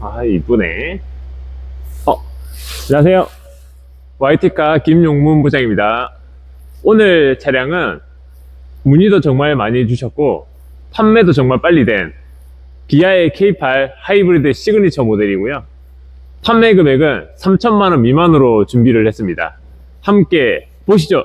아, 이쁘네. 어, 안녕하세요. YT카 김용문 부장입니다. 오늘 차량은 문의도 정말 많이 주셨고, 판매도 정말 빨리 된 기아의 K8 하이브리드 시그니처 모델이고요. 판매 금액은 3천만원 미만으로 준비를 했습니다. 함께 보시죠.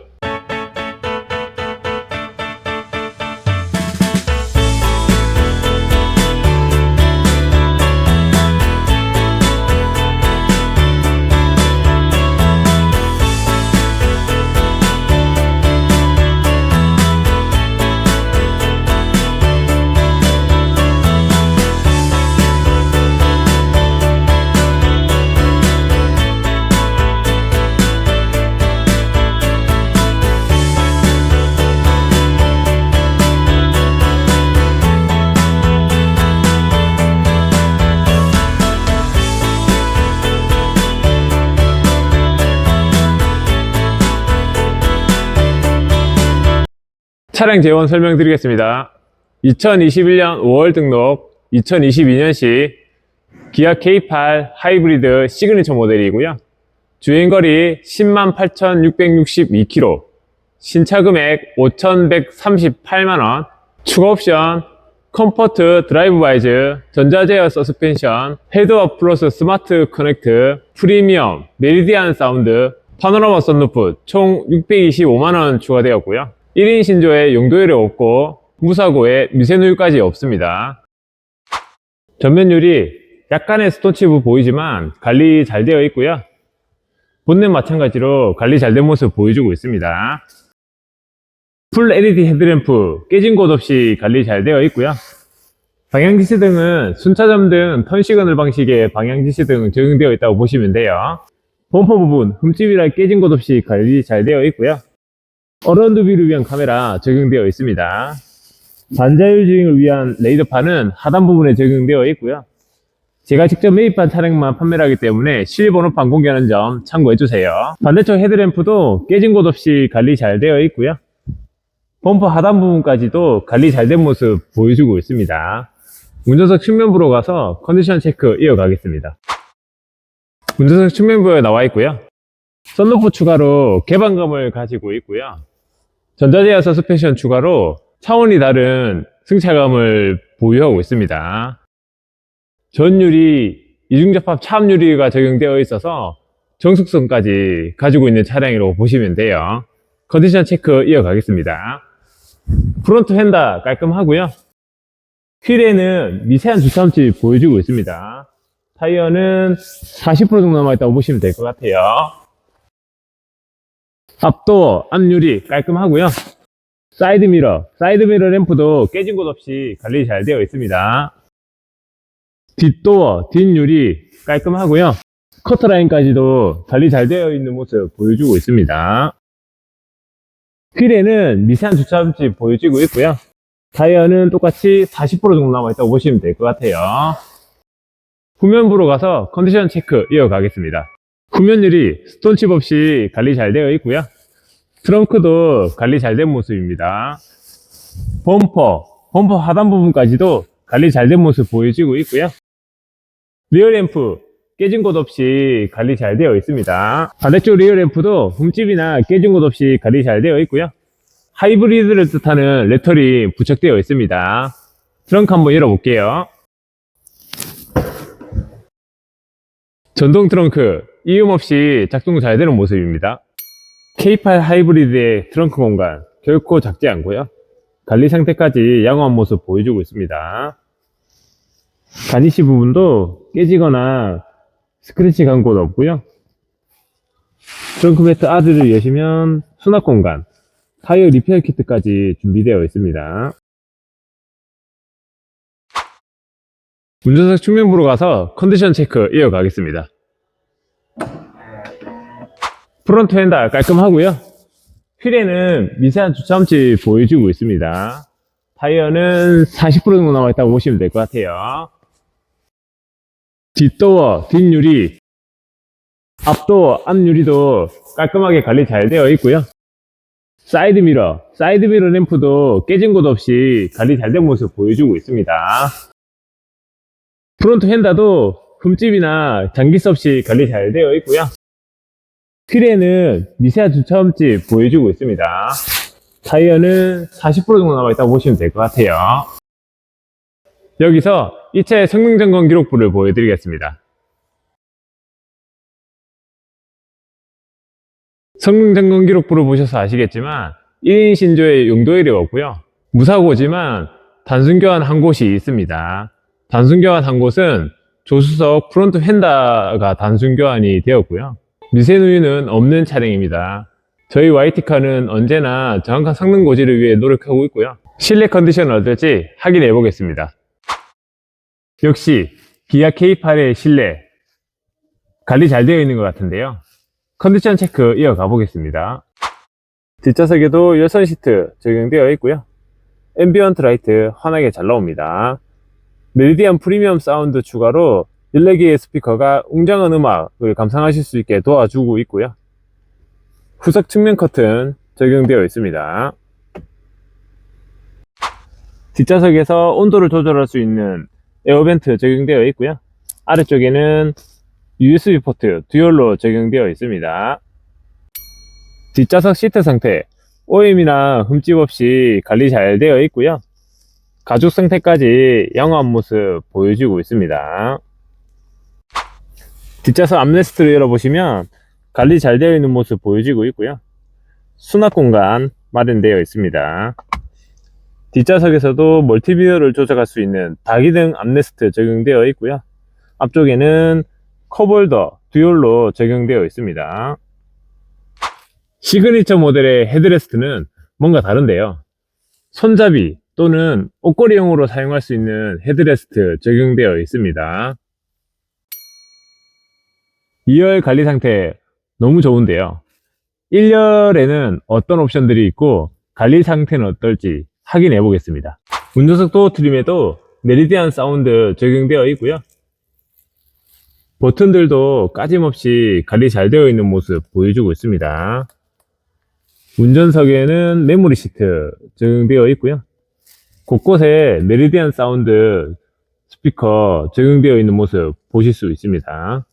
차량 재원 설명드리겠습니다. 2021년 5월 등록, 2022년식 기아 K8 하이브리드 시그니처 모델이고요. 주행거리 108,662km, 신차 금액 5,138만원, 추가 옵션, 컴포트 드라이브 와이즈, 전자제어 서스펜션, 헤드업 플러스 스마트 커넥트, 프리미엄, 메리디안 사운드, 파노라마 썬루프 총 625만원 추가되었고요. 1인 신조에 용도율이 없고 무사고에 미세누유까지 없습니다. 전면율이 약간의 스톤치브 보이지만 관리 잘 되어 있고요. 본넷 마찬가지로 관리 잘 된 모습 보여주고 있습니다. 풀 LED 헤드램프 깨진 곳 없이 관리 잘 되어 있고요. 방향지시 등은 순차점 등 턴시그널 방식의 방향지시 등 적용되어 있다고 보시면 돼요. 범퍼 부분 흠집이나 깨진 곳 없이 관리 잘 되어 있고요. 어라운드 뷰를 위한 카메라 적용되어 있습니다. 반자율 주행을 위한 레이더판은 하단 부분에 적용되어 있고요. 제가 직접 매입한 차량만 판매를 하기 때문에 실번호판 공개하는 점 참고해 주세요. 반대쪽 헤드램프도 깨진 곳 없이 관리 잘 되어 있고요. 범퍼 하단 부분까지도 관리 잘 된 모습 보여주고 있습니다. 운전석 측면부로 가서 컨디션 체크 이어가겠습니다. 운전석 측면부에 나와 있고요. 썬루프 추가로 개방감을 가지고 있고요. 전자제어 서스펜션 추가로 차원이 다른 승차감을 보유하고 있습니다. 전유리, 이중접합 차압유리가 적용되어 있어서 정숙성까지 가지고 있는 차량이라고 보시면 돼요. 컨디션 체크 이어가겠습니다. 프론트 휀다 깔끔하고요. 휠에는 미세한 주차함집 보여주고 있습니다. 타이어는 40% 정도 남아있다고 보시면 될 것 같아요. 앞도 앞유리 깔끔하고요. 사이드 미러, 사이드 미러 램프도 깨진 곳 없이 관리 잘 되어 있습니다. 뒷도어, 뒷유리 깔끔하고요. 커터라인까지도 관리 잘 되어 있는 모습 보여주고 있습니다. 휠에는 미세한 주차함집 보여지고 있고요. 타이어는 똑같이 40% 정도 남아있다고 보시면 될 것 같아요. 후면부로 가서 컨디션 체크 이어가겠습니다. 후면율이 스톤칩 없이 관리 잘 되어 있고요. 트렁크도 관리 잘 된 모습입니다. 범퍼, 범퍼 하단 부분까지도 관리 잘 된 모습 보여지고 있고요. 리어램프 깨진 곳 없이 관리 잘 되어 있습니다. 반대쪽 리어램프도 흠집이나 깨진 곳 없이 관리 잘 되어 있고요. 하이브리드를 뜻하는 레터리 부착되어 있습니다. 트렁크 한번 열어볼게요. 전동 트렁크 이음 없이 작동 잘 되는 모습입니다. K8 하이브리드의 트렁크 공간 결코 작지 않고요. 관리 상태까지 양호한 모습 보여주고 있습니다. 가니시 부분도 깨지거나 스크래치 간 곳 없고요. 트렁크 매트 아들을 여시면 수납 공간, 타이어 리페어 키트까지 준비되어 있습니다. 운전석 측면부로 가서 컨디션 체크 이어가겠습니다. 프론트 핸들 깔끔하고요. 휠에는 미세한 주차함치 보여주고 있습니다. 타이어는 40% 정도 남아있다고 보시면 될 것 같아요. 뒷도어, 뒷유리, 앞도어, 앞유리도 깔끔하게 관리 잘 되어 있고요. 사이드 미러, 사이드 미러 램프도 깨진 곳 없이 관리 잘 된 모습 보여주고 있습니다. 프론트 핸다도 흠집이나 장기스 없이 관리 잘 되어 있고요. 휠에는 미세한 주차 흠집 보여주고 있습니다. 타이어는 40% 정도 남아있다고 보시면 될 것 같아요. 여기서 이 차의 성능 점검 기록부를 보여드리겠습니다. 성능 점검 기록부를 보셔서 아시겠지만 1인 신조의 용도일이 없고요. 무사고지만 단순 교환 한 곳이 있습니다. 단순 교환 한 곳은 조수석 프론트 휀다가 단순 교환이 되었고요. 미세 누유는 없는 차량입니다. 저희 YT카는 언제나 정확한 성능 고지를 위해 노력하고 있고요. 실내 컨디션은 어떨지 확인해 보겠습니다. 역시 기아 K8의 실내 관리 잘 되어 있는 것 같은데요. 컨디션 체크 이어가 보겠습니다. 뒷좌석에도 열선 시트 적용되어 있고요. 앰비언트 라이트 환하게 잘 나옵니다. 메리디안 프리미엄 사운드 추가로 14개의 스피커가 웅장한 음악을 감상하실 수 있게 도와주고 있고요. 후석 측면 커튼 적용되어 있습니다. 뒷좌석에서 온도를 조절할 수 있는 에어벤트 적용되어 있고요. 아래쪽에는 USB 포트 듀얼로 적용되어 있습니다. 뒷좌석 시트 상태 오염이나 흠집 없이 관리 잘 되어 있고요. 가죽 상태까지 양호한 모습 보여주고 있습니다. 뒷좌석 암레스트를 열어보시면 관리 잘 되어 있는 모습 보여지고 있고요. 수납 공간 마련되어 있습니다. 뒷좌석에서도 멀티비디오를 조작할 수 있는 다기등 암레스트 적용되어 있고요. 앞쪽에는 컵홀더 듀얼로 적용되어 있습니다. 시그니처 모델의 헤드레스트는 뭔가 다른데요. 손잡이 또는 옷걸이용으로 사용할 수 있는 헤드레스트 적용되어 있습니다. 2열 관리 상태 너무 좋은데요. 1열에는 어떤 옵션들이 있고 관리 상태는 어떨지 확인해 보겠습니다. 운전석 도어 트림에도 메리디안 사운드 적용되어 있고요. 버튼들도 까짐없이 관리 잘 되어 있는 모습 보여주고 있습니다. 운전석에는 메모리 시트 적용되어 있고요. 곳곳에 메리디안 사운드 스피커 적용되어 있는 모습 보실 수 있습니다.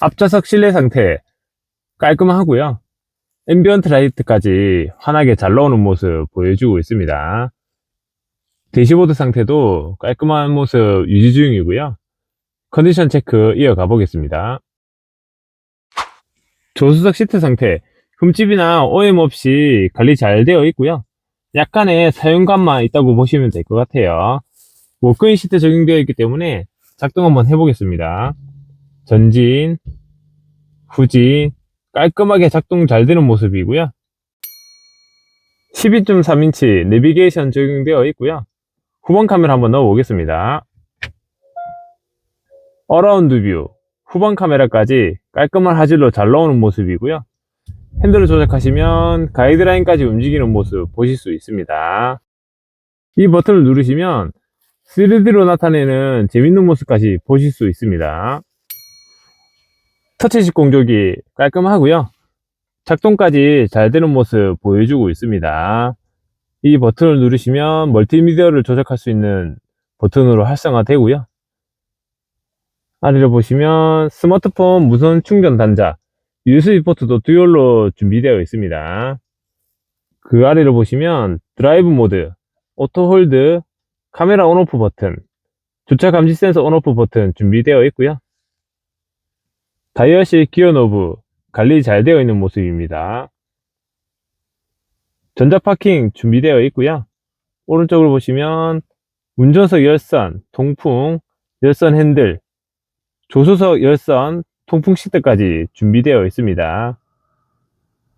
앞좌석 실내 상태 깔끔하고요. 앰비언트 라이트까지 환하게 잘 나오는 모습 보여주고 있습니다. 대시보드 상태도 깔끔한 모습 유지 중이고요. 컨디션 체크 이어가 보겠습니다. 조수석 시트 상태 흠집이나 오염 없이 관리 잘 되어 있고요. 약간의 사용감만 있다고 보시면 될 것 같아요. 워크인 시트 적용되어 있기 때문에 작동 한번 해보겠습니다. 전진, 후진, 깔끔하게 작동 잘 되는 모습이고요. 12.3인치 내비게이션 적용되어 있고요. 후방 카메라 한번 넣어 보겠습니다. 어라운드 뷰, 후방 카메라까지 깔끔한 화질로 잘 나오는 모습이고요. 핸들을 조작하시면 가이드라인까지 움직이는 모습 보실 수 있습니다. 이 버튼을 누르시면 3D로 나타내는 재밌는 모습까지 보실 수 있습니다. 터치식 공조기 깔끔하고요. 작동까지 잘 되는 모습 보여주고 있습니다. 이 버튼을 누르시면 멀티미디어를 조작할 수 있는 버튼으로 활성화 되고요. 아래를 보시면 스마트폰 무선 충전 단자 USB 포트도 듀얼로 준비되어 있습니다. 그 아래를 보시면 드라이브 모드, 오토 홀드, 카메라 온오프 버튼, 주차 감지 센서 온오프 버튼 준비되어 있고요. 다이어실 기어 노브 관리 잘 되어 있는 모습입니다. 전자 파킹 준비되어 있고요. 오른쪽을 보시면 운전석 열선, 통풍, 열선 핸들, 조수석 열선, 통풍 시트까지 준비되어 있습니다.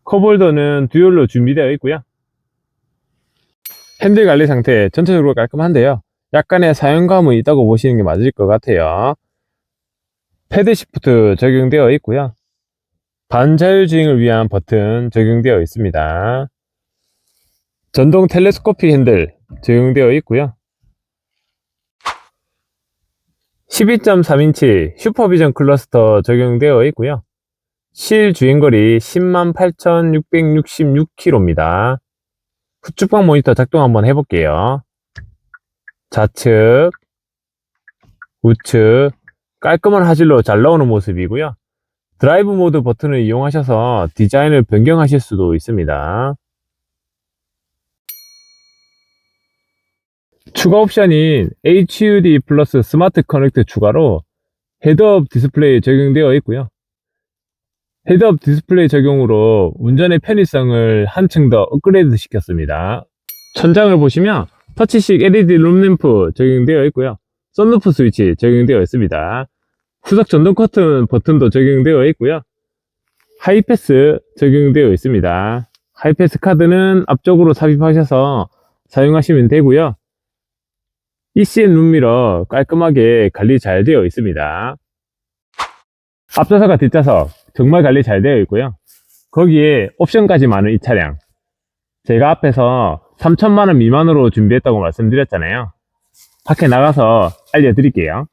컵홀더는 듀얼로 준비되어 있고요. 핸들 관리 상태 전체적으로 깔끔한데요. 약간의 사용감은 있다고 보시는 게 맞을 것 같아요. 패드 시프트 적용되어 있고요. 반자율 주행을 위한 버튼 적용되어 있습니다. 전동 텔레스코픽 핸들 적용되어 있고요. 12.3인치 슈퍼비전 클러스터 적용되어 있고요. 실 주행거리 108,666km입니다. 후측방 모니터 작동 한번 해볼게요. 좌측, 우측 깔끔한 화질로 잘 나오는 모습이고요. 드라이브 모드 버튼을 이용하셔서 디자인을 변경하실 수도 있습니다. 추가 옵션인 HUD 플러스 스마트 커넥트 추가로 헤드업 디스플레이 적용되어 있고요. 헤드업 디스플레이 적용으로 운전의 편의성을 한층 더 업그레이드 시켰습니다. 천장을 보시면 터치식 LED 룸램프 적용되어 있고요. 썬루프 스위치 적용되어 있습니다. 후석 전동 커튼 버튼도 적용되어 있고요. 하이패스 적용되어 있습니다. 하이패스 카드는 앞쪽으로 삽입하셔서 사용하시면 되고요. ECN 룸미러 깔끔하게 관리 잘 되어 있습니다. 앞좌석과 뒷좌석 정말 관리 잘 되어 있고요. 거기에 옵션까지 많은 이 차량. 제가 앞에서 3천만원 미만으로 준비했다고 말씀드렸잖아요. 밖에 나가서 알려드릴게요.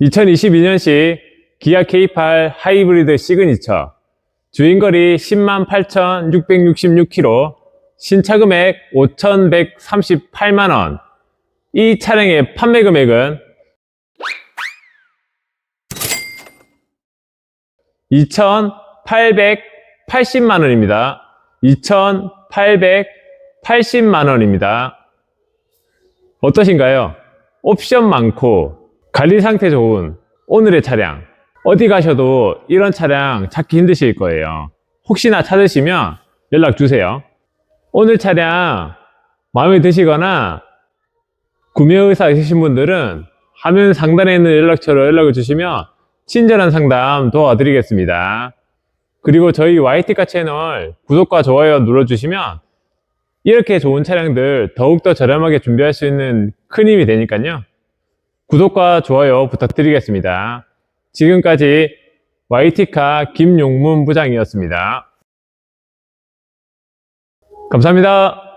2022년식 기아 K8 하이브리드 시그니처 주행거리 108,666km 신차 금액 5,138만원 이 차량의 판매 금액은 2,880만원입니다. 2,880만원입니다. 어떠신가요? 옵션 많고 관리 상태 좋은 오늘의 차량 어디 가셔도 이런 차량 찾기 힘드실 거예요. 혹시나 찾으시면 연락 주세요. 오늘 차량 마음에 드시거나 구매 의사 있으신 분들은 화면 상단에 있는 연락처로 연락을 주시면 친절한 상담 도와드리겠습니다. 그리고 저희 YT카 채널 구독과 좋아요 눌러주시면 이렇게 좋은 차량들 더욱더 저렴하게 준비할 수 있는 큰 힘이 되니까요. 구독과 좋아요 부탁드리겠습니다. 지금까지 YT카 김용문 부장이었습니다. 감사합니다.